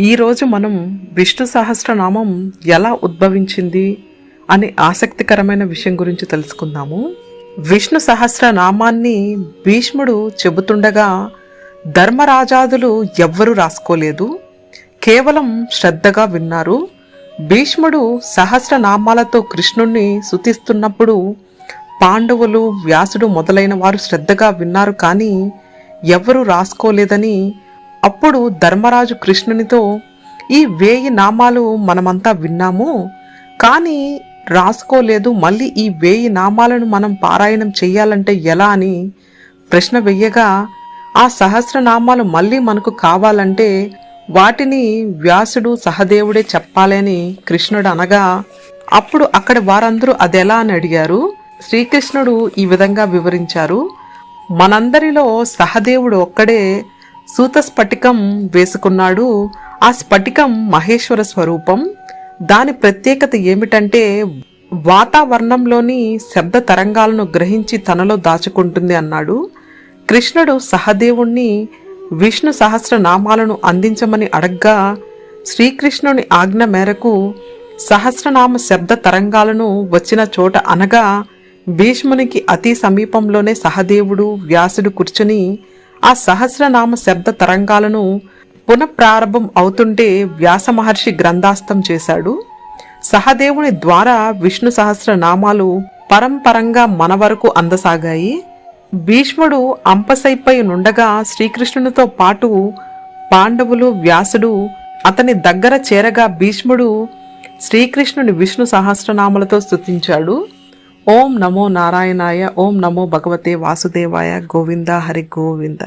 ఈరోజు మనం విష్ణు సహస్రనామం ఎలా ఉద్భవించింది అనే ఆసక్తికరమైన విషయం గురించి తెలుసుకుందాము. విష్ణు సహస్రనామాన్ని భీష్ముడు చెబుతుండగా ధర్మరాజాదులు ఎవ్వరూ రాసుకోలేదు. కేవలం శ్రద్ధగా విన్నారు. భీష్ముడు సహస్రనామాలతో కృష్ణుణ్ణి సుతిస్తున్నప్పుడు పాండవులు వ్యాసుడు మొదలైన వారు శ్రద్ధగా విన్నారు కానీ ఎవ్వరూ రాసుకోలేదని అప్పుడు ధర్మరాజు కృష్ణునితో ఈ వేయి నామాలు మనమంతా విన్నాము కానీ రాసుకోలేదు. మళ్ళీ ఈ వేయి నామాలను మనం పారాయణం చెయ్యాలంటే ఎలా అని ప్రశ్న వెయ్యగా ఆ సహస్రనామాలు మళ్ళీ మనకు కావాలంటే వాటిని వ్యాసుడు సహదేవుడే చెప్పాలని కృష్ణుడు అనగా అప్పుడు అక్కడ వారందరూ అదెలా అని అడిగారు. శ్రీకృష్ణుడు ఈ విధంగా వివరించారు. మనందరిలో సహదేవుడు ఒక్కడే సూత స్ఫటికం వేసుకున్నాడు. ఆ స్ఫటికం మహేశ్వర స్వరూపం. దాని ప్రత్యేకత ఏమిటంటే వాతావరణంలోని శబ్ద తరంగాలను గ్రహించి తనలో దాచుకుంటుంది అన్నాడు. కృష్ణుడు సహదేవుణ్ణి విష్ణు సహస్రనామాలను అందించమని అడగ్గా శ్రీకృష్ణుని ఆజ్ఞ మేరకు సహస్రనామ శబ్ద తరంగాలను వచ్చిన చోట అనగా భీష్మునికి అతి సమీపంలోనే సహదేవుడు వ్యాసుడు కూర్చుని ఆ సహస్రనామ శబ్ద తరంగాలను పునఃప్రారంభం అవుతుంటే వ్యాస మహర్షి గ్రంథాస్తం చేశాడు. సహదేవుని ద్వారా విష్ణు సహస్రనామాలు పరంపరంగా మన వరకు అందసాగాయి. భీష్ముడు అంపసైపై నుండగా శ్రీకృష్ణునితో పాటు పాండవులు వ్యాసుడు అతని దగ్గర చేరగా భీష్ముడు శ్రీకృష్ణుని విష్ణు సహస్రనామాలతో స్తుతించాడు. ఓం నమో నారాయణాయ ఓం నమో భగవతే వాసుదేవాయ గోవింద హరి గోవింద.